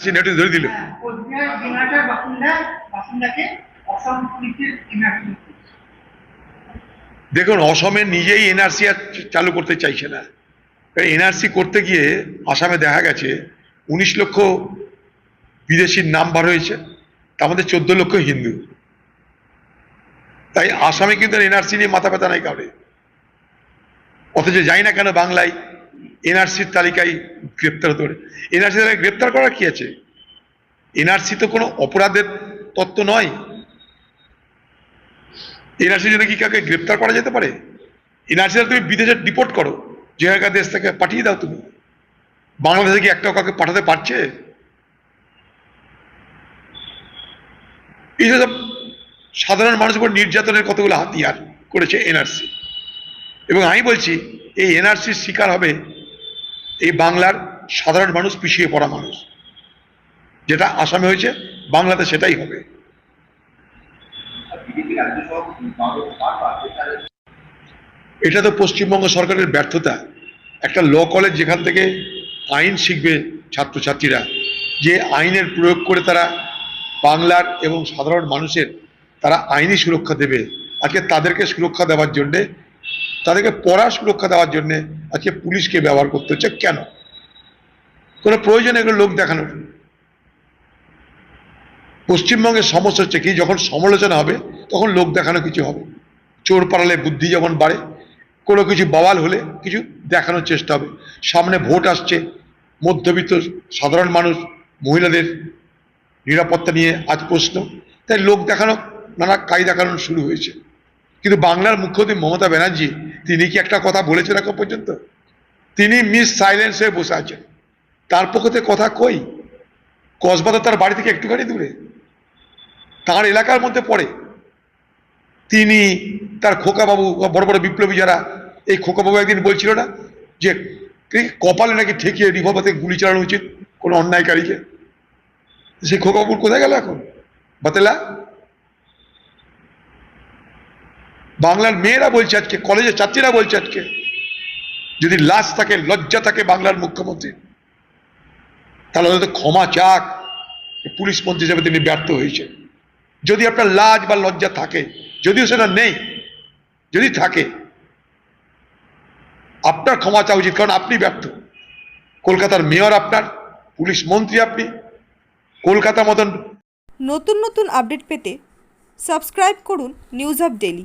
সে নেটে ধরে দিল। হ্যাঁ, দেখুন অসমে নিজেই এনআরসি আর চালু করতে চাইছে না। এনআরসি করতে গিয়ে আসামে দেখা গেছে উনিশ লক্ষ বিদেশির নাম বার হয়েছে তার মধ্যে চোদ্দ লক্ষ হিন্দু। তাই আসামে কিন্তু এনআরসি নিয়ে মাথা ব্যথা নাই কাউরে। অথচ যাই না কেন বাংলায় এনআরসির তালিকায় গ্রেপ্তার পারে এনআরসি তালিকায় গ্রেপ্তার করার কি আছে? এনআরসি তো কোনো অপরাধের তত্ত্ব নয়। এনআরসি জন্য কি কাউকে গ্রেপ্তার করা যেতে পারে? এনআরসি তুমি বিদেশে ডিপোর্ট করো। যে জায়গা দেশ থেকে পাঠিয়ে দাও তুমি। বাংলাদেশে কি একটাও কাউকে পাঠাতে পারছে? এইসব সাধারণ মানুষের উপর নির্যাতনের কতগুলো হাতিয়ার করেছে এনআরসি। এবং আমি বলছি, এই এনআরসির শিকার হবে এই বাংলার সাধারণ মানুষ পিছিয়ে পড়া মানুষ। যেটা আসামে হয়েছে, বাংলাতে সেটাই হবে। এটা তো পশ্চিমবঙ্গ সরকারের ব্যর্থতা। একটা ল কলেজ যেখান থেকে আইন শিখবে ছাত্রছাত্রীরা, যে আইনের প্রয়োগ করে তারা বাংলার এবং সাধারণ মানুষের, তারা আইনি সুরক্ষা দেবে। আজকে তাদেরকে সুরক্ষা দেওয়ার জন্যে তাদেরকে পড়ার সুরক্ষা দেওয়ার জন্যে আজকে পুলিশকে ব্যবহার করতে হচ্ছে। কেন? কোনো প্রয়োজন এগুলো লোক দেখানোর পশ্চিমবঙ্গের সমস্যা হচ্ছে কি, যখন সমালোচনা হবে, তখন লোক দেখানো কিছু হবে। চোর পাড়ালে বুদ্ধি যেমন বাড়ে, কোনো কিছু বওয়াল হলে কিছু দেখানোর চেষ্টা হবে। সামনে ভোট আসছে, মধ্যবিত্ত সাধারণ মানুষ, মহিলাদের নিরাপত্তা নিয়ে আজ প্রশ্ন। তাই লোক দেখানো, নানা কাজ দেখানো শুরু হয়েছে। কিন্তু বাংলার মুখ্যমন্ত্রী মমতা ব্যানার্জি তিনি কি একটা কথা বলেছেন এখন পর্যন্ত? তিনি মিস সাইলেন্স হয়ে বসে আছেন। তার পক্ষে কথা কই? কসবা তো তার বাড়ি থেকে একটুখানি দূরে। তার এলাকার মধ্যে পড়ে। তিনি তার খোকাবাবু, বড় বড় বিপ্লবী যারা, এই খোকাবাবু একদিন বলছিল না যে কপালে নাকি ঠেকিয়ে রিভলভার গুলি চালানো উচিত কোনো অন্যায়কারীকে? সেই খোকাবাবুর কোথায় গেল এখন? বাতেলা? বাংলার মেয়েরা বলছে আজকে, কলেজের ছাত্রীরা বলছে আজকে, যদি লাশ থাকে, লজ্জা থাকে বাংলার মুখ্যমন্ত্রী তাহলে হয়তো ক্ষমা চাক। পুলিশ মন্ত্রী হিসেবে তিনি ব্যর্থ হয়েছে যদি আপনার লাজ বা লজ্জা থাকে, যদিও সেটা নেই, যদি থাকে, আপনার ক্ষমা চাওয়া উচিত, কারণ আপনি ব্যর্থ। কলকাতার মেয়র আপনার, পুলিশ মন্ত্রী আপনি। কলকাতা মতন নতুন নতুন আপডেট পেতে সাবস্ক্রাইব করুন নিউজ আপ ডেলি